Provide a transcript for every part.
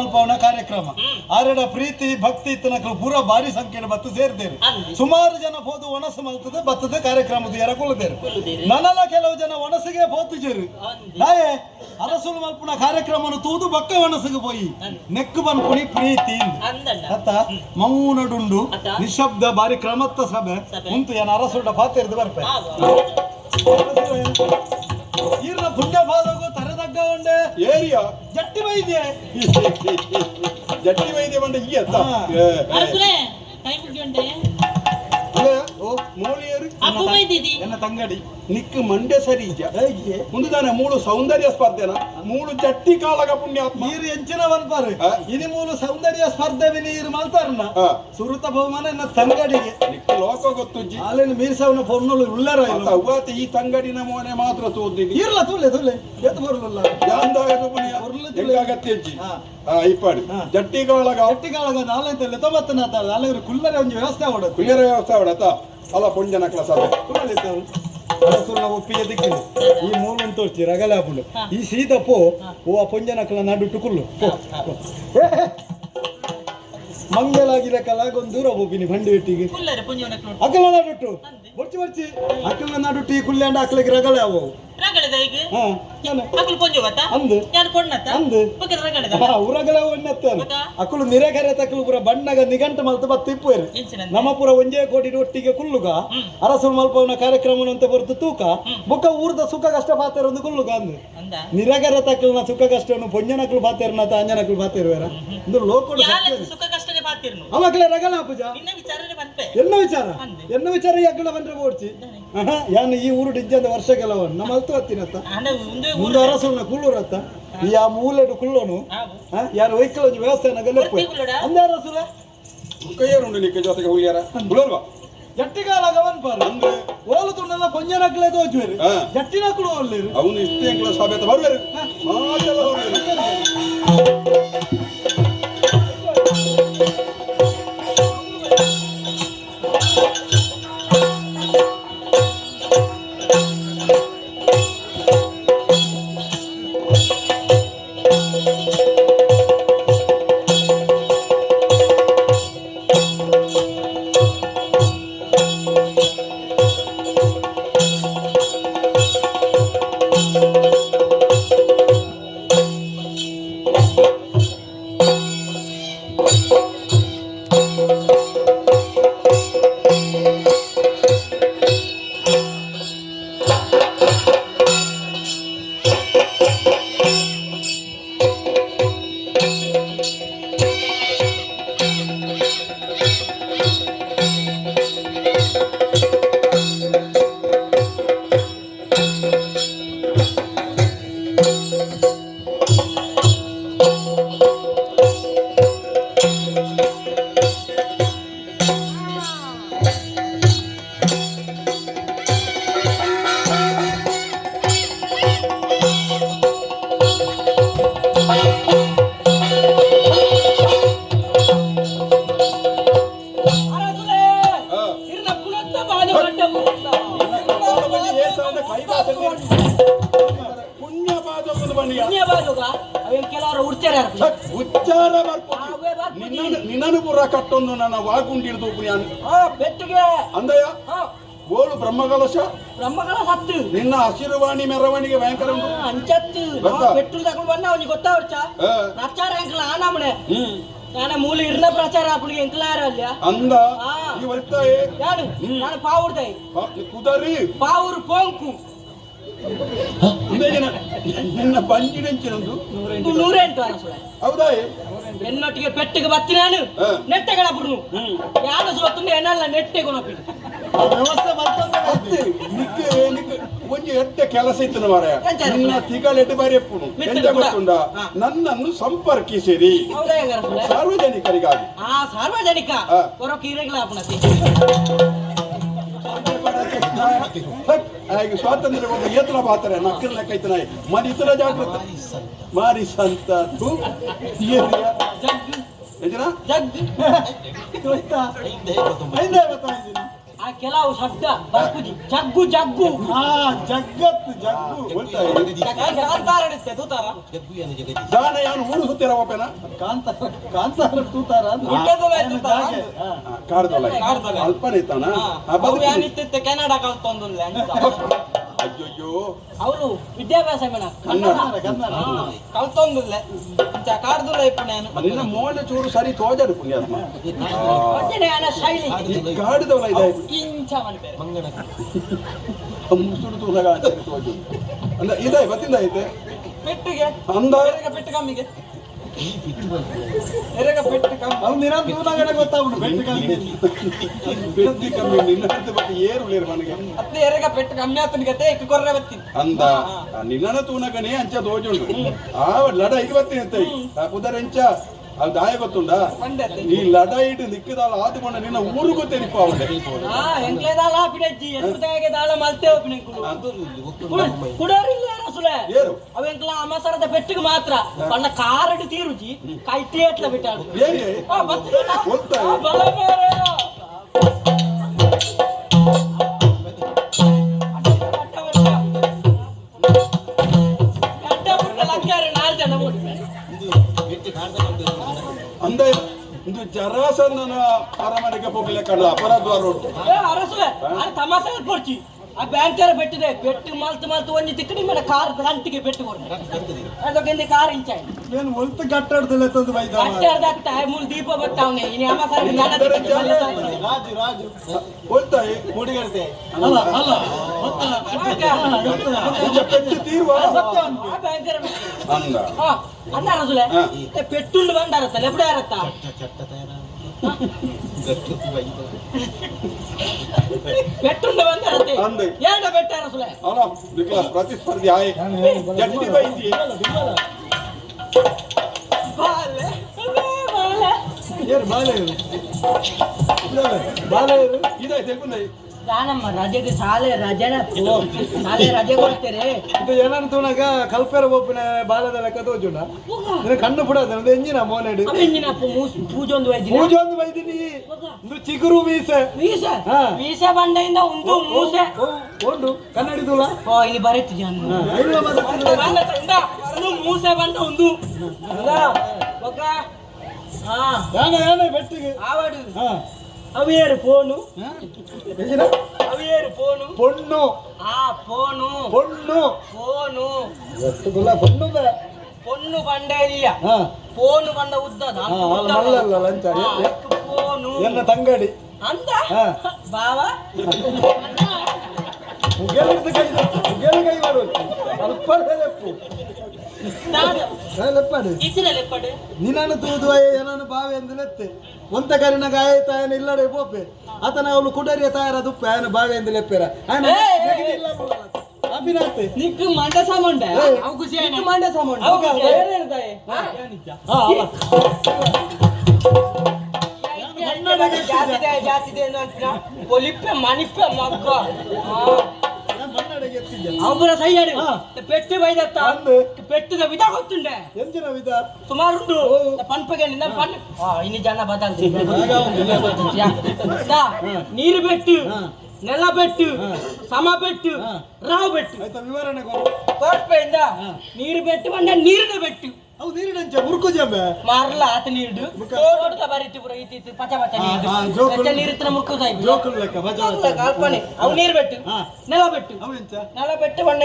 ಪವನ ಕಾರ್ಯಕ್ರಮ ಆರಡ ಪ್ರೀತಿ ಭಕ್ತಿ ತನಕ ಪೂರ ಭಾರಿ ಸಂಖ್ಯೆಯಲ್ಲಿ ಬತ್ತು ಅಂದಿ. ಸುಮಾರು ಜನ ಹೋದು ಒಣಸು ಮಲ್ತದೆ ಬತ್ತದ ಕಾರ್ಯಕ್ರಮದ ಎರ ಕುಲದೇರು. ನನ್ನಲ್ಲ ಕೆಲವು ಜನ ಒಣಸಿಗೆ ಹೋತಿಜೇರು ಅಂದಿ. ನಾಯೇ ಅರಸುಲು ಮಲ್ಪುನ ಕಾರ್ಯಕ್ರಮ ತೂದು ಬಕ್ಕ ಒಣಸಿಗೆ ಪೋಯಿ. ನೆಕ್ಕು ಬನ್ಪುನಿ ಪ್ರೀತಿ ಅತ್ತ ಮೌನಡುಂಡು? ನಿಶಬ್ದ ಬಾರಿ ಕ್ರಮತ್ತ ಸಭೆ. ಮುಂತು ಏನ ಅರಸುಡ ಪಾತ್ರ ಬರ್ಪೆ ಆಗ. ಈರ್ನ ಪುಣ್ಯ ತರೆದಗ್ಗ ಉಂಡೆ ಏರಿಯಾ ಜಟ್ಟಿ ವೈದ್ಯ ಜಟ್ಟಿ ವೈದ್ಯ ಬಂದ ಈ ಅತ್ತ ಓ ಮೂಳಿಯರು ಅಪ್ಪು ಬೈದಿದಿ? ಎನ್ನ ತಂಗಡಿ ನಿಕ್ ಮಂಡ್ಯ ಸರಿ ಹೇಗೆ? ಮುಂದೆ ತಾನೆ ಮೂಳು ಸೌಂದರ್ಯ ಸ್ಪರ್ಧೆನ? ಮೂಳು ಜಟ್ಟಿ ಕಾಲಗ ಪುಣ್ಯಾತ್ಮ. ನೀರು ಎಂಚಿನ ಬನ್ಪಾರು ಆ? ಇದು ಮೂಲ ಸೌಂದರ್ಯ ಸ್ಪರ್ಧೆ ನೀರು ಮಲ್ತಾರನ್ನ ಆ. ಸುರುತ ಬಹುಮಾನ ಎನ್ನ ತಂಗಡಿಗೆ. ನಿಕ್ ಲೋಕ ಗೊತ್ತುಜ್ಜಿ ಆಲೇನು ಮೀರ್ಸವನ ಪೊನ್ನಲು ಉಳ್ಳರ ಅತ್ತ ಅವ್ವಾತ ಈ ತಂಗಡಿನ ಮೋನೆ ಮಾತ್ರ ತೋದಿನಿ. ಇರ್ಲ ತುಲೆ ತುಲೆ ಎದ್ದು ಬರಲ್ಲ ಯಾಂದಾಯದು ಪುಣ್ಯ ಉರ್ಲು ತುಳಿ. ಹೆಂಗಾಗತ್ತೆ ಅಜ್ಜಿ? ಹಾ. ಇಪ್ಪಾಡಿ ಹಾ. ಜಟ್ಟಿ ಕಾಲಗ ತೊಂಬತ್ತು ಆತಾಳ ಅಲ್ಲಿಗೆ ಕುಲ್ಲರೆ ಒಂದು ವ್ಯವಸ್ಥೆ ಮಾಡೋದು ಕುಲ್ಲರೆ ವ್ಯವಸ್ಥೆ ಅವಡತ್ತ ಅಲ್ಲ ಪುಂಜನ ಕ್ಲಾಸ್ ಅದ. ನಾವು ಒಪ್ಪಿಗೆ ದಿಕ್ಕಿಲ್ಲ ಈ ಮೂಲ ತೋರಿಸಿ ರಗಲ ಹಾಕೊಂಡು ಈ ಸೀತಪ್ಪು ಓ ಆ ಪೊಂಜನಕ್ಕಲ ನಡುಟ್ಟು ಕುಲ್ಲು. ಮಂಗಲಾಗಿರ ಕಲಾಗೊಂದೂರ ದೂರ ಒಪ್ಪಿನಿ ಬಂಡಿ ಒಟ್ಟಿಗೆ. ಕುಲ್ಲರೆ ಪುಂಜವನಕ್ಕೆ ನೋಡಿ. ಅಕ್ಕಲ ನಾಡುಟ್ಟು ಬರ್ಚಿ ಬರ್ಚಿ. ಅಕ್ಕಲ ನಡುಟ್ಟು ಈ ಕುಲ್ಲೆ ಅಕ್ಕಲಿಗೆ ರಗಳೆ ಅವು. ಅಕ್ಕಲು ನಿರೆಗರೆ ತಕ್ಕಲು ಪುರ ಬಣ್ಣಗ ನಿಗಂಟ ಮಲ್ತ ಬತ್ತ ಇಪ್ಪುವೇರು ಇಂಚಿನ ನಮ್ಮ ಪುರ ಒಂಜೇ ಕೋಟಿ ಒಟ್ಟಿಗೆ ಕುಲ್ಲುಗ ಅರಸು ಮಲ್ಪವನ ಕಾರ್ಯಕ್ರಮ ಅಂತ ಬರುತ್ತು ತೂಕ ಬೊಕ್ಕ ಊರ್ದ ಸುಖ ಕಷ್ಟ ಪಾತ್ರ ಒಂದು ಕುಲ್ಲುಗ ಅಂದು. ನಿರಗರೆ ತಕ್ಕಲ್ನ ಸುಖ ಕಷ್ಟವನ್ನು ಪೊಂಜನಕ್ಕಳು ಪಾತೆರ್ನ ತ ಅಂಜನಕ್ಕಳು ಪಾತೆರುವೇರ ಒಂದು ಅವಾಗಲೇ ರಗಲ ಪೂಜ? ಎನ್ನ ವಿಚಾರ. ಎನ್ನ ವಿಚಾರ ಎಗ್ಗಡ ಬಂದ್ರೆ ಓಡ್ಚಿ ಯಾನು ಈ ಊರು ಡಿಜ್ಜಂದ ವರ್ಷ ಕೆಲವ ನಮ್ಮ ಅಲ್ತು ಹತ್ತಿನತ್ತ? ಹಣ ಒಂದು ಮುಂದೆ ಅರಸನ ಕುಳ್ಳೂರತ್ತ? ಈ ಆ ಮೂಲೆಡು ಕುಳ್ಳೋನು? ಯಾರು ವೈಕಲ್ ಒಂದು ವ್ಯವಸ್ಥೆ ನಗಲ್ಲ? ಅಂದ ಅರಸುರ? ಕೈಯರುಂಡು ನಿಕ್ಕ ಜೊತೆಗೆ ಹುಲಿಯರ? ಹುಳಲ್ವಾ ಜಟ್ಟಿಗಾಲಗವನ್ ಪಾರು. ಅಂದ್ರೆ? ಓಲು ತುಂಡೆಲ್ಲ ಪೊಂಜನಕ್ಕಲೇ ತೋಚುವೇರು ಜಟ್ಟಿನ ಕೂಡ ಒಲ್ಲೇರು ಅವನು ಇಷ್ಟೇ ಸಭೆ ಬರ್ಬೇರು ಮಾತೆಲ್ಲ ಬರ್ಬೇರು ಹಾ. ಬ್ರಹ್ಮಕಲಶ ಬ್ರಹ್ಮಗಳ ಸತ್ತು ನಿನ್ನ ಹಸಿರುವಾಣಿ ಮೆರವಣಿಗೆ ಭಯಂಕರ ಉಂಟು ಅಂಚತ್ತು ಗೊತ್ತಾ? ಪೆಟ್ರೋಲ್ ತಗೊಂಡು ಬಂದ ಅವನಿಗೆ ಗೊತ್ತಾವಚ್ಚ ಹಾ. ಪ್ರಚಾರ ಅಂಕಲ ಆನಮನೆ ಹ್ಮ್ ನಾನು ಮೂಲ ಇರ್ನ ಪ್ರಚಾರ ಅಪ್ಪನಿಗೆ ಎಂಕಲಾರ ಅಲ್ಲ ಅಂದ ಹಾ. ಈ ಬರ್ತಾಯೆ ಯಾರು ನಾನು ಪಾವುಡ್ದೆ ಕುದರಿ ಪಾವುರು ಪೋಂಕು ಇದೇ ಜನ ನಿನ್ನ ಬಂಜಿಡೆಂಚಿನೊಂದು ಇದು ನೂರೆಂಟು ಅರಸುಳ ಹೌದಾ ಎನ್ನೊಟ್ಟಿಗೆ ಪೆಟ್ಟಿಗೆ ಬತ್ತಿ ನಾನು ಹಾ. ನೆಟ್ಟೆಗಳ ಬುರ್ನು ಯಾರು ಸೋತುಂಡು ಎನ್ನಲ್ಲ ನೆಟ್ಟೆ ಗುಣಪಿಡು ವ್ಯವಸ್ಥೆ ಬರ್ತದೆ ನಿಕ್ಕೆ ನಿಕ್ಕೆ ಒಂಜಿ ಎಡ್ಡೆ ಕೆಲಸ ಇತ್ತು ಮಾರಾಯ ಎಂತ ಕೆಲಸ? ನಿನ್ನ ತಿಗಲೆಡ್ಡೆ ಬಾರಿ ಎಪ್ಪುಡು ಮಿತ್ರ ಎಂತ ಕೂಡ? ಗೊತ್ತುಂಡ ಹಾ. ನನ್ನನ್ನು ಸಂಪರ್ಕಿಸಿರಿ ಹೌದಾ ಹೆಂಗ ಅರಸುಳ ಸಾರ್ವಜನಿಕರಿಗಾಗಿ ಆ ಸಾರ್ವಜನಿಕ ಹಾ. ಹೊರಕ್ಕೆ ಇರಗಿಲ್ಲ ಅಪ್ಪನತಿ ಈಗ ಸ್ವಾತಂತ್ರ್ಯ ಒಬ್ಬ ಏತನ ಬಾತಾರೆ ನಕ್ಕರ ಲೆಕ್ಕ ಐತನ ಮರಿ ಇತರ ಜಾಗೃತ ಮಾರಿ ಸಂತ ಥು, ಏರಿಯ. ಜಗ್ ಯಜನ ಜಗ್ ಗೊತ್ತಾ? ಐದೇ ಗೊತ್ತಾಯ್ತು. ಆ ಕೆಲವು ಶಬ್ದ ಬರ್ಕುಜಿ ಜಗ್ಗು ಜಗ್ಗು. ಹಾ ಜಗತ್ತು ಜಗ್ಗು. ತೂತಾರ? ಯಾನು ಸುತ್ತಿರ ಒಪ್ಪೆನ ಕಾಂತಾರ ಕಾಂತಾರ ತೂತಾರ ಅಂತ. ಗುಡ್ಡದೊಳ ತೂತಾರ ಹಾಗೆ, ಹಾ. ಕಾಡ್ದೊಳ ಕಾಡ್ದೊಳ. ಅಲ್ಪನಿತಾನ ಅವು ಏನಿತ್ತಿತ್ತೆ ಕೆನಡಾ ಕಲ್ತೊಂದುಲ್ಲ ಅಯ್ಯಯ್ಯೋ. ಅವರು ವಿದ್ಯಾಭ್ಯಾಸ ಮೇಡ. ಕನ್ನಡ. ಕನ್ನಡ ಕಲ್ತೊಂದುಲ್ಲ ಇಂಚ ಕಾಡ್ದುಲ್ಲ ಇಪ್ಪ ನಾನು ನಿನ್ನ ಮೋನೆ ಚೂರು ಸರಿ ತೋಜರು ಪುಣ್ಯಾತ್ಮ. ಒಟ್ಟಿನ ಅನ ಶೈಲಿ. ಈ ಕಾಡ್ದೊಳ ಇದೆ. ಇಂಚ ಮನ್ಪೇರು ಮುಸುಡು ತೂನಗ ಸರಿ ತೋಜು. ಅಂದ್ರೆ ಇದೆ ಗೊತ್ತಿಲ್ಲ ಐತೆ. ಪೆಟ್ಟಿಗೆ. ಅಂದ ಪೆಟ್ಟು ಕಮ್ಮಿಗೆ ಅಂದ ನಿನ್ನ ತೂನಗನೆ ಅಂಚ ತೋಜುಂಡು ಆ ಲಡ ಇವತ್ತಿನ ಎತ್ತೈ ಆ ಕುದರೆಂಚ ಅದು ದಾಯ ಗೊತ್ತುಂಡಾ? ಈ ಲಡ ಇಟ್ಟು ನಿಕ್ಕಿದಾಳ ಆದುಕೊಂಡ ನಿನ್ನ ಊರಿಗೂ ತೆರಿಪ ಅವಳೆ ಹಾ ಎಂಕ್ಲೆ ದಾಳ ಪಿಡಜ್ಜಿ ಎಸ್ಪುತಾಗೆ ದಾಳ ಮಲ್ತೆ ಒಪ್ಪಿನ ಕುಡೋರಿಲ್ಲ ರಸುಲೆ ಏರು ಅವ ಎಂಕ್ಲ ಅಮಸರದ ಪೆಟ್ಟಿಗೆ ಮಾತ್ರ ಬಣ್ಣ ಕಾರಡು ತೀರುಜಿ ಕೈಟಿ ಎಟ್ಲ ಬಿಟ್ಟಾಳು ಏನೇ ಆ ಬಸ್ತಿನ ಗೊತ್ತಾ? ಬಲ ಬೇರೆ ಅಂದ ಇದು ಜರಾಸಂದನ ಅರಮನೆಗೆ ಹೋಗ್ಲಿಲ್ಲ ಕಳ್ಳ ಅಪರಾಧ ಉಂಟು ಅರಸುಲೆ ಅದು ತಮಾಷೆ ಕೊಡ್ಚಿ ಆ ಬ್ಯಾಂಕರ್ ಬೆಟ್ಟಿದೆ ಬೆಟ್ಟು ಮಲ್ತು ಮಲ್ತು ಒಂಜಿ ತಿಕ್ಕಡಿ ಮೇಲೆ ಕಾರ್ ಗಂಟಿಗೆ ಬೆಟ್ಟು ಕೊಡ್ತಾರೆ ಅದಕ್ಕಿಂತ ಕಾರ್ ಇಂಚಾಯ್ ಏನು ಒಲ್ತು ಕಟ್ಟಾಡ್ದಲ್ಲ ತಂದು ಬೈದ ಕಟ್ಟರ್ದತ್ತ ಮೂರು ದೀಪ ಬರ್ತಾವನೆ ಇನ್ನು ಅಮ್ಮ ಸರ್ ರಾಜು ರಾಜು ಹೋಗ್ತಾಯಿ ಮುಡಿಗಡ್ತೆ ಅಲ್ಲ ಅಲ್ಲ ಗೊತ್ತಾ? ಈಗ ಪೆಟ್ಟು ತೀರುವ ಬ್ಯಾಂಕರ್ ಅಂದ ಅನ್ನ ರಸುಲೆ ಹಾ. ಪೆಟ್ಟುಂಡು ಬಂದಾರತ್ತ ಲೆಬ್ಡೆ ಆರತ್ತ ಪೆಟ್ಟುಂಡು ಬಂದಾರತ್ತೆ ಅಂದೆ. ಏನ ಬೆಟ್ಟ ರಸುಲೆ ಅಲ್ಲ ನಿಕ್ಲ ಪ್ರತಿಸ್ಪರ್ಧಿ ಆಯ್ ಜಟ್ಟಿ ಬೈದಿ ಬಾಲೆ ಬಾಲೆ ಏನು ಬಾಲೆ ಇರು ಬಾಲೆ ಇರು ಇದಾಯ್ ತೆಲ್ಕೊಂಡೈ ನಾನಮ್ಮ ರಜೆಗೆ ಶಾಲೆ ರಜೆನ ಶಾಲೆ ರಜೆ ಕೊಡ್ತೇನೆ ಇದು ಏನಂತ ತೂನಗ ಕಲ್ಪೆರ ಒಪ್ಪಿನ ಬಾಲದ ಲೆಕ್ಕ ತೋಜುಂಡ ನಿನ್ನ ಕಣ್ಣು ಬಿಡೋದು ಒಂದು ಎಂಜಿನ ಮೋನೆಡು ಅವೆಂಜಿನ ಪೂಜೆ ಒಂದು ವೈದ್ಯ ಪೂಜೊಂದು ಬೈದಿನಿ ಒಂದು ಚಿಗುರು ಮೀಸೆ. ಮೀಸೆ? ಹಾ. ವೀಸ ಬಂಡೆಯಿಂದ ಉಂದು ಮೂಸೆ. ಓ, ಉಂಡು ಕನ್ನಡಿದುಲ ಓ ಇಲ್ಲಿ ಬರೀತು ಜನ. ಮೂಸೆ ಒಂದು ಅಲ್ಲ, ಒಗ್ಗ. ಹಾ. ಯಾನ ಬೆಟ್ಟಿಗೆ. ಆವಾಡು. ಹಾ. ಅವೇರು ಫೋನು ಹಾ? ಎಂಜಿನ ಅವೇರು ಫೋನು ಪೊಣ್ಣು ಆ ಫೋನು ಪೊಣ್ಣು ಫೋನು ಎತ್ತುಗುಲ ಪೊಣ್ಣುದ ಪೊನ್ನು ಬಂಡೆ ಇಲ್ಲ ಹಾ ಫೋನು ಬಂದ ಉದ್ದದ ಹಾ, ಅಲ್ಲ, ಮಲ್ಲಲ್ಲ, ಲಂಚ. ಫೋನು ಎನ್ನ ತಂಗಡಿ ಅಂತ ಹಾ. ಬಾವ ಮುಗಿಯಲಿದ್ದು ಕೈ ಮುಗಿಯಲು ಕೈ ಮಾಡುವುದು ಅಲ್ಪಡೆ ಲೆಪ್ಪು ನಾನು ಏ, ಲೆಪ್ಪಡು. ನಿನ್ನನ್ನು ತೂದುವಯೇ ಏನನ್ನು ಬಾವೆ ಎಂದು ಲೆತ್ತೆ ಒಂತ ಕರಿನ ಗಾಯ ತಾಯನ ಇಲ್ಲಡೆ ಪೋಪೆ ಆತನ ಅವಳು ಕುಡರಿಯ ತಾಯರ ದುಪ್ಪ ಆಯನ ಬಾವೆ ಎಂದು ಲೆಪ್ಪೆರ. ಅಭಿನಾಥ್ ನಿಕ್ ಮಂಡ ಸಾಮುಂಡ. ಮಂಡ ಸಾಮುಂಡ. ಜಾಸ್ತಿ ಜಾಸ್ತಿ ಮಗ್ಗ. ಅವರ ಸೈಯಡು ಹಾ. ಪೆಟ್ಟು ಬೈದತ್ತ ಅಂದು ಪೆಟ್ಟದ ವಿಧ ಗೊತ್ತುಂಡೆ ಎಂಜಿನ ವಿಧ ಸುಮಾರುಂಡು ಓ. ಪನ್ಪಗೆ ನಿನ್ನ ಪನ್ ಆ, ಇನ್ನು ಜನ ಬದಲ್ದು ಆಗ ಒಂದು ಇಲ್ಲ ಗೊತ್ತು. ದಾ, ನೀರು ಬೆಟ್ಟು ಹಾ. ನೆಲ ಬೆಟ್ಟು ಹಾ. ಸಮ ಬೆಟ್ಟು ಹಾ. ರಾವ್ ಬೆಟ್ಟು ಆಯ್ತಾ ವಿವರಣೆ ಕೊಡು ತೋರ್ಪೆಯಿಂದ ಹಾ. ನೀರು ಬೆಟ್ಟು ಬಂದ ನೀರಿನ ಬೆಟ್ಟು ಅವು ನೀರಿನಂಚ ಮುರುಕು ಜಂಬೆ? ಮಾರಲ್ಲ ಆತ ನೀರು ತೋಟದ ಬರಿತಿ ಪುರ ಪಚ ಪಚ. ಜೋಕುಲು ಲೆಕ್ಕ ಜೋಕುಲು ಕಲ್ಪನೆ ಅವು ನೀರು ಬೆಟ್ಟು. ನೆಲ ಬೆಟ್ಟು. ಅವು ನೆಲ ಬೆಟ್ಟು ಬಂಡ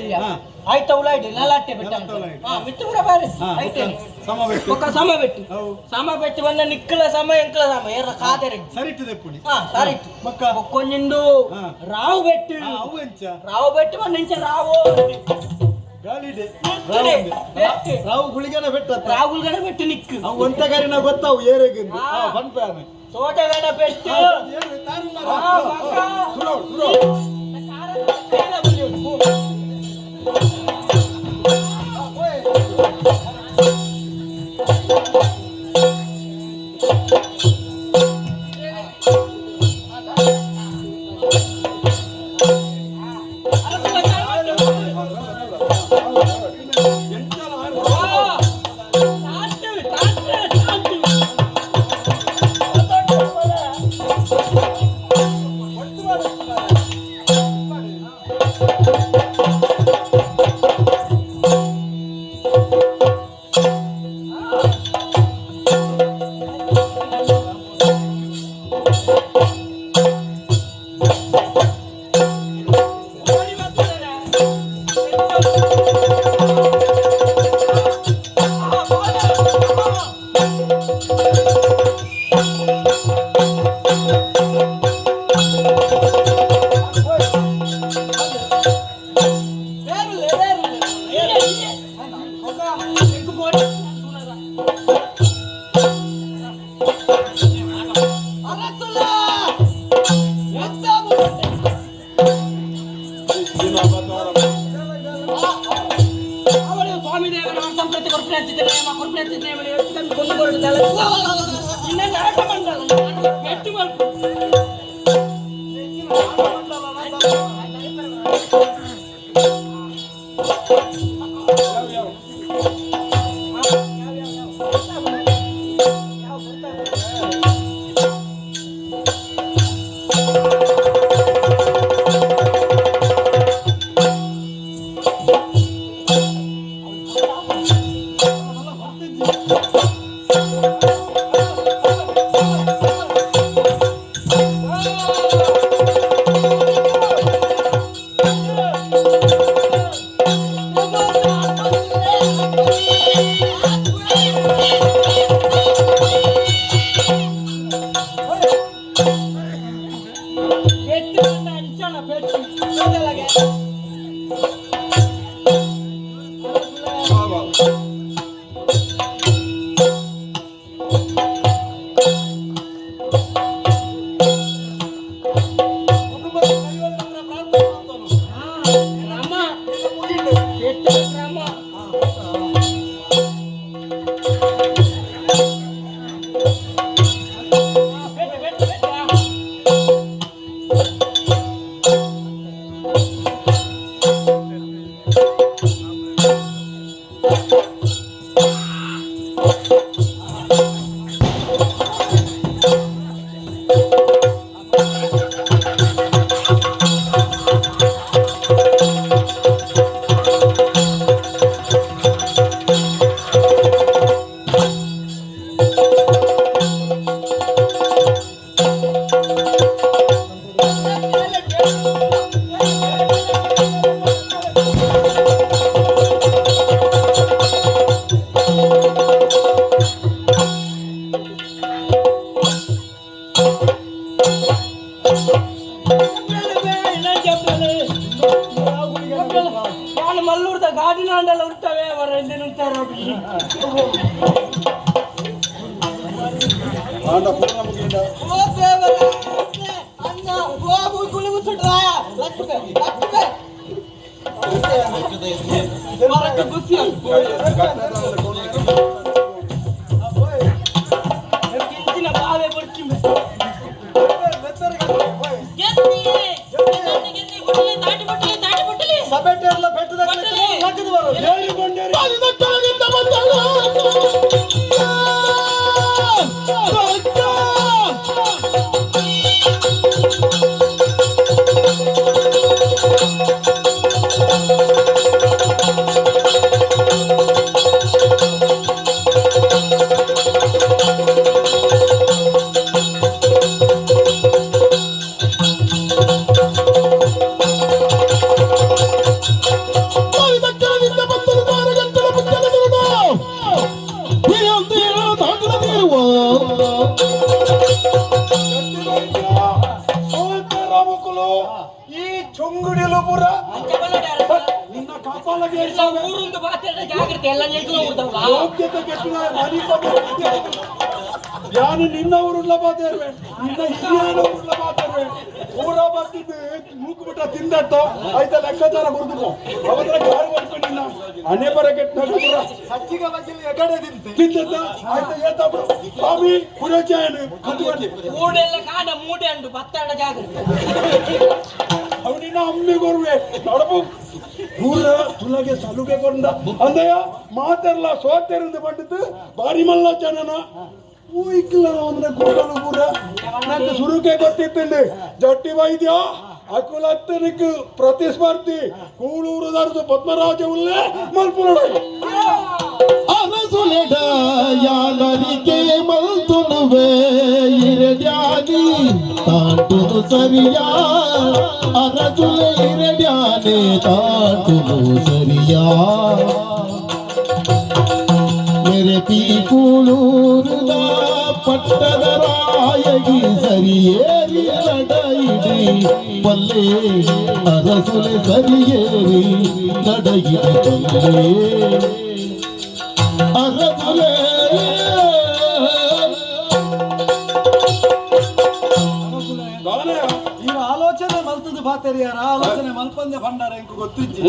ಇಲ್ಲ ಹಾ. ಆಯ್ತಾ ಉಲಾಯ್ಡು ನೆಲಾಟೆ ಬೆಟ್ಟ. ಹಾ ಮಿತ್ತು ಬಾರಿ. ಸಮ ಬೆಟ್ಟು. ಒಕ್ಕ ಸಮ ಬೆಟ್ಟು. ಸಮ ಬೆಟ್ಟು ಬಂದ ನಿಕ್ಕಲ ಸಮ ಎಂಕಲ ಸಮ. ಏರ ಕಾದರೆ ಸರಿಟ್ಟಿದೆ ಪುಡಿ. ಹಾ ಸರಿ ಮಕ್ಕ. ಒಕ್ಕೊಂಜಿಂದು ಹಾ. ರಾವು ಬೆಟ್ಟು. ಆ, ಅವು ಎಂಚ ರಾವು ಬೆಟ್ಟು ಬಂದ ಇಂಚ ರಾವು. ಬೆಟ್ಟು. ರಾವು ಗುಳಿಗೆನ ಬೆಟ್ಟ ರಾಹುಲ್ ಬೆಟ್ಟು ನಿಕ್ಕು. ಅವು ಒಂತ ಕರಿನ ಗೊತ್ತಾವು ಹಾ. ಆ ಬನ್ಪಾನೆ ಬೆಟ್ಟು. ಏನು ತಾರಿಲ್ಲ ಮಗ. ಎತ್ತು ಅಂತ ಅನ್ಸೋಣ ಪೆಟ್ಟು Marca Bıfyan. ಯೋಗ್ಯತೆ ಕೆಟ್ಟಿನ ಮನೆ ಯಾನು ನಿನ್ನವರುಳ್ಳ ಮಾತಾಡುವೆ ನಿನ್ನ ಹಿರಿಯನವರುಳ್ಳ ಮಾತಾಡುವೆ ಊರ ಬರ್ತಿದ್ದು ಮೂಕು ಬಿಟ್ಟ ತಿಂದಟ್ಟು ಆಯ್ತಾ ಲೆಕ್ಕಾಚಾರ ಬರ್ದು ಅವತ್ರ ಯಾರು ಮಾಡ್ಕೊಂಡು ನಿನ್ನ ಹಣೆ ಬರ ಕೆಟ್ಟ ಪುರ ಸಚ್ಚಿಗ ಬಜ್ಜಿಲ್ ಎಗಡೆ ತಿಂತೆ. ಆಯ್ತ ಏತ ಸ್ವಾಮಿ ಪುರಚಾಯನು ಕತ್ತುಕೊಂಡು ಮೂಡೆಲ್ಲ ಕಾಡ ಮೂಡೆ ಅಂಡು ಬತ್ತಾಡ ಜಾಗ್ರತೆ ಅವನಿನ ಅಮ್ಮಿ ಕೊರುವೆ ನಡಬು. ಮೂರ ತುಲಗೆ ಸಲುಗೆ ಕೊಂಡ ಅಂದಯ್ಯ, ಮಾತೆರ್ಲ ಸೋತೆರಿಂದ ಪಂಡಿತು ಬಾರಿ ಮಲ್ಲ ಜನನ. ಊಯಿಕ್ಲ ಅಂದ್ರೆ ಗೋಡಲು ಕೂಡ ನಂಗೆ ಸುರುಕೆ ಗೊತ್ತಿತ್ತಂడి ಜಟ್ಟಿ ವೈದ್ಯ, ಅಕುಲತ್ತನಿಕ್ ಪ್ರತಿಸ್ಪರ್ಧಿ. ಕೂಳೂರು ಪದ್ಮರಾಜ ಉಲ್ಲೇ ಮಲ್ಪುರಡ அரசுலடா யானரிக்கே மல்துனுவே இரடானி தாண்டுது சரியா? அரசுல இரடானே தாண்டுது சரியா? மேரே பீ கூலூருதா பட்டதராயகி சரியேறி நடையிடு பல்லே அரசுல சரியேறி நடையிடு பல்லே. ಪಾತೆರಿಯಾರ ಆಲೋಚನೆ ಮಲ್ಪಂದೆ ಭಂಡಾರ ಎಂಕು ಗೊತ್ತಿಜ್ಜಿ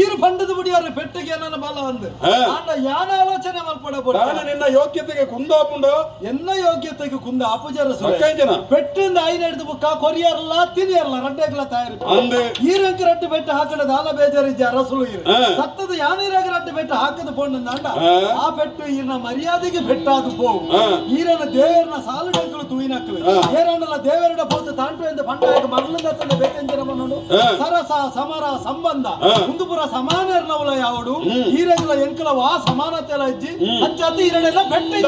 ಈರು ಭಂಡದ ಬುಡಿಯಾರ ಪೆಟ್ಟಿಗೆ ನನ್ನ ಬಲ ಅಂದು ಹಾ. ಆಂಡ ಯಾನ ಆಲೋಚನೆ ಮಲ್ಪಡ ಬೋಡ ನಾನು ನಿನ್ನ ಯೋಗ್ಯತೆಗೆ ಕುಂದಾಪುಂಡು ಎನ್ನ ಯೋಗ್ಯತೆಗೆ ಕುಂದ? ಅಪಜರ ಅಕ್ಕಂಜನ. ಪೆಟ್ಟಿಂದ ಐನ ಹಿಡಿದು ಬುಕ್ಕ ಕೊರಿಯರ್ಲ ತಿನಿಯರ್ಲ ರಡ್ಡೆಗ್ಲ ತಯಾರಿ ಅಂದು. ಈರಂಕ ರಡ್ಡು ಬೆಟ್ಟ ಹಾಕದ ಆಲ ಬೇಜಾರಿಜ್ಜ ಅರಸುಲು ಇರು. ಹಾ. ಸತ್ತದ ಯಾನಿರಾಗ ರಡ್ಡು ಬೆಟ್ಟ ಹಾಕದ ಪೋಂಡ ಅಂಡ ಹಾ. ಆ ಪೆಟ್ಟು ಈರ್ನ ಮರ್ಯಾದೆಗೆ ಬೆಟ್ಟಾದು ಪೋವು ಹಾ. ಈರನ ದೇವರನ ಸಾಲು ಡಂಕಲು ತೂಯಿನಕ್ಕಲು ಏರಣ್ಣಲ ದೇವರಡ ಪೋತ ತಾಂಟು ಎಂದು ಪಂಡಾಯಕ ಮರಳಿಂದ ಸರಸ ಸಮರ ಸಂಬಂಧ. ಹಾ. ಮುಂದುಪುರ ಸಮಾನರ್ನವಲ ಯಾವಡು? ಹೀರೆಗಳ ಎಂಕಲ ಸಮಾನತೆ ಅಜ್ಜಿ ಅಂಚಾತಿ ಈರಡೆಲ್ಲ ಬೆಟ್ಟ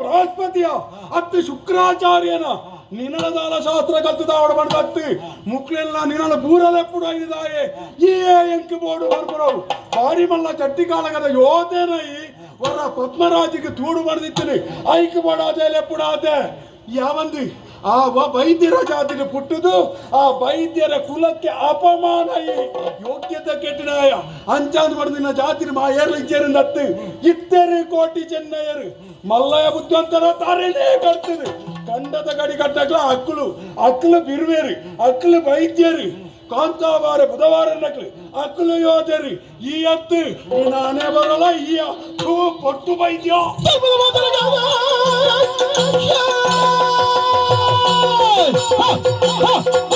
ಬೃಹಸ್ಪತಿಯ, ಅತ್ತಿ ಶುಕ್ರಾಚಾರ್ಯನ. ನಿನ್ನಡದಾಲ ಶಾಸ್ತ್ರ ಕಲ್ತುದಾವಡ ಬಡದತ್ತು ಮುಕ್ಳೆಲ್ಲ ನಿನ್ನಡ ಬೂರಲೆಪ್ಪುಡು ಐದಾಯೆ ಈ ಎಂಕು ಬೋಡು ಬರ್ಬರವು ಬಾರಿ ಮಲ್ಲ ಚಟ್ಟಿ ಕಾಲಗದ ಯೋಧೇನೈ ವರ ಪದ್ಮರಾಜಿಗೆ ತೂಡು ಬಡ್ದಿತ್ತನೆ ಐಕ್ ಬಡಾದೆಲೆಪ್ಪುಡಾದೆ ಯಾವಂದಿ? ಆ ವೈದ್ಯರ ಜಾತಿಗೆ ಪುಟ್ಟದು ಆ ವೈದ್ಯರ ಕುಲಕ್ಕೆ ಅಪಮಾನ ಯೋಗ್ಯತೆ ಕೆಟ್ಟಿನಾಯ. ಅಂಚಾಂದ್ ಬಡ್ದಿನ ಜಾತಿ ಮಾ ಏರ್ಲಿಚ್ಚೇರಿಂದತ್ತು ಇತ್ತೇರಿ ಕೋಟಿ ಚೆನ್ನಯ್ಯರು. ಮಲ್ಲಯ ಬುದ್ಧಿವಂತರ ತಾರೇನೇ ಕಟ್ತದೆ. ಕಂಡದ ಗಡಿ ಕಟ್ಟಕ್ಲ ಅಕ್ಕಳು ಅಕ್ಕಲು ಬಿರುವೇರಿ ಅಕ್ಕಲು ವೈದ್ಯರು. ಕಾಂತಾವಾರ ಬುಧವಾರ ನಕ್ಲಿ ಅಕ್ಕಲು ಯೋಧರಿ. ಈ ಅತ್ತು ನಾನೇ ಬರಲ್ಲ, ಈ ಪೊಟ್ಟು ವೈದ್ಯ. Oh, oh, oh.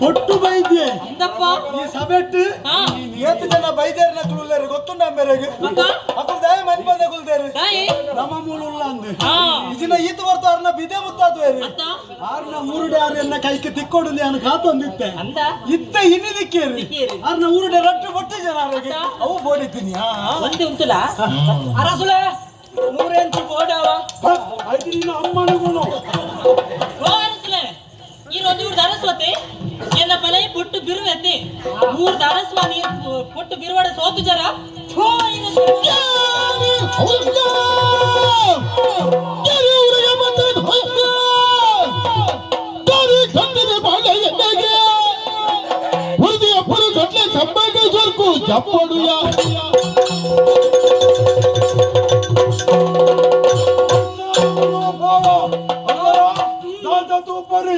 పొట్టు వైద్య ಎಂದಪ್ಪ ಈ ಸಭೆಟ್ಟು ಹಾ. ಏತು ಜನ ಬೈದೇರ್ ನಕಲು ಗೊತ್ತುಂಡ ಅಂಬೇರೆಗೆ ಮತ್ತ? ಅಕ್ಕಳು ದಯ ಮನೆ ಬಂದ ಕುಲ್ದೇರು ತಾಯಿ ನಮ್ಮ ಮೂಲ ಉಳ್ಳ ಅಂದೆ ಹಾ. ಇದನ್ನ ಈತ ಬರ್ತ ಅವ್ರನ್ನ ಬಿದೆ ಮುತ್ತಾದ್ವೇರಿ ಅತ್ತ ಆರ್ನ ಮೂರುಡೆ ಆರ್ನ ಕೈಗೆ ತಿಕ್ಕೊಂಡು ನಾನು ಕಾತೊಂದಿತ್ತೆ ಅಂದ ಇತ್ತ ಇನ್ನು ದಿಕ್ಕೇರಿ ದಿಕ್ಕೇರಿ. ಆರ್ನ ಊರುಡೆ ರಟ್ಟು ಬೊಟ್ಟೆ ಜನ ಆರೋಗ್ಯ ಅವು ಬೋಡಿತೀನಿ ಹಾ ಒಂದೇ ಉಂಟುಲ ಅರಸುಲೆ ಮೂರ್ದು ದಾರಸ್ವಾಮಿ ಕೊಟ್ಟು ಪುಟ್ಟು ಬಿರುವಡ ಸೋತು ಜರ. ಥೋ ಇನ್ನೊಂದು ಚಪ್ಪಡು ತೂಪರಿ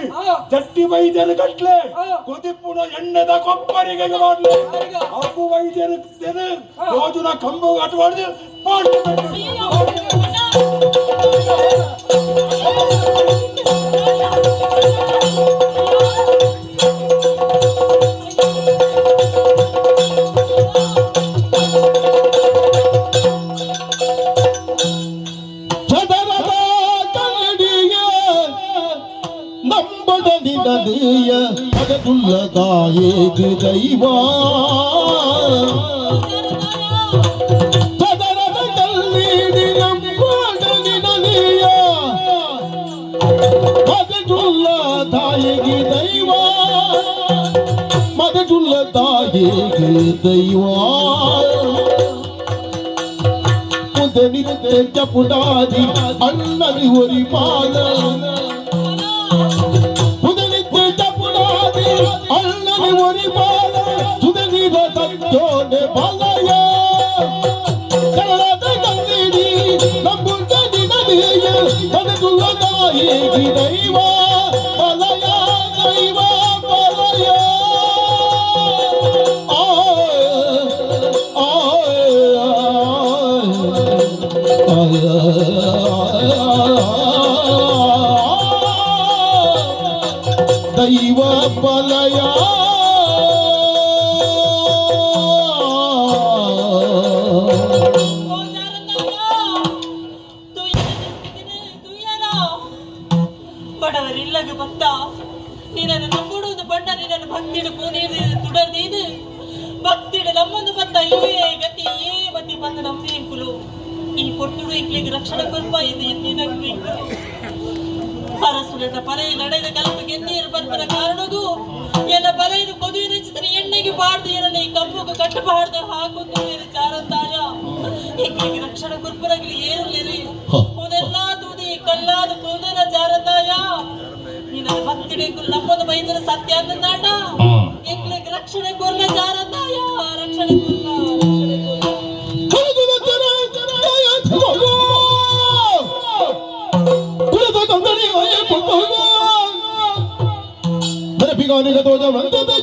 ಜಟ್ಟಿ ವೈದ್ಯರ ಗಟ್ಲೆ ಎಣ್ಣೆದ ಕೊಪ್ಪರಿಗೆ ಅಪ್ಪು ವೈದ್ಯರು ಯೋಜನಾ ಕಂಬ ಅಟ್ವಾಡ್ದು చేదు దైవా? ಸತ್ತೋನೆ ಬಲಯ ನಮ್ಮೇ ಕುಲು ಈ ಕೊಟ್ಟುಡು ಇಂಗ್ಲಿಗೆ ರಕ್ಷಣೆ ಕೊಲ್ಪ ಇದು ಎನ್ನಿನಗ್ಬೇಕು ಅರಸುರನ ಪರೆಯ ನಡೆದ ಕಲ್ಪಕ್ಕೆ ನೀರು ಬರ್ಪನ ಕಾರಣದು ಎನ್ನ ಬಲೆಯನ್ನು ಕೊದುವಿನ ಚಿತ್ರ ಎಣ್ಣೆಗೆ ಬಾರ್ದು ಏನಲ್ಲ ಈ ಕಪ್ಪುಗೆ ಕಟ್ಟಬಾರ್ದು ಹಾಕುತ್ತು ಏನು ಚಾರಂತಾಯ ಇಂಗ್ಲಿಗೆ ರಕ್ಷಣೆ ಕೊರ್ಪರಾಗಲಿ ಏರಲಿರಿ ಉದೆಲ್ಲ ತೂದಿ ಕಲ್ಲಾದ ಕೂದಲ ಚಾರಂತಾಯ ನಿನ್ನ ಭಕ್ತಿಡೆ ನಮ್ಮದು ಬೈದರ ಸತ್ಯ ಅಂತ ನಾಟ ಇಂಗ್ಲಿಗೆ ರಕ್ಷಣೆ ಕೊರ್ಲ ಚಾರಂತಾಯ ರಕ್ಷಣೆ ಕೊರ್ಲ ಬಿಗಾನಿಗ ತೋಜ ಬಂದದ ಜಾಲಂದಾಯೇ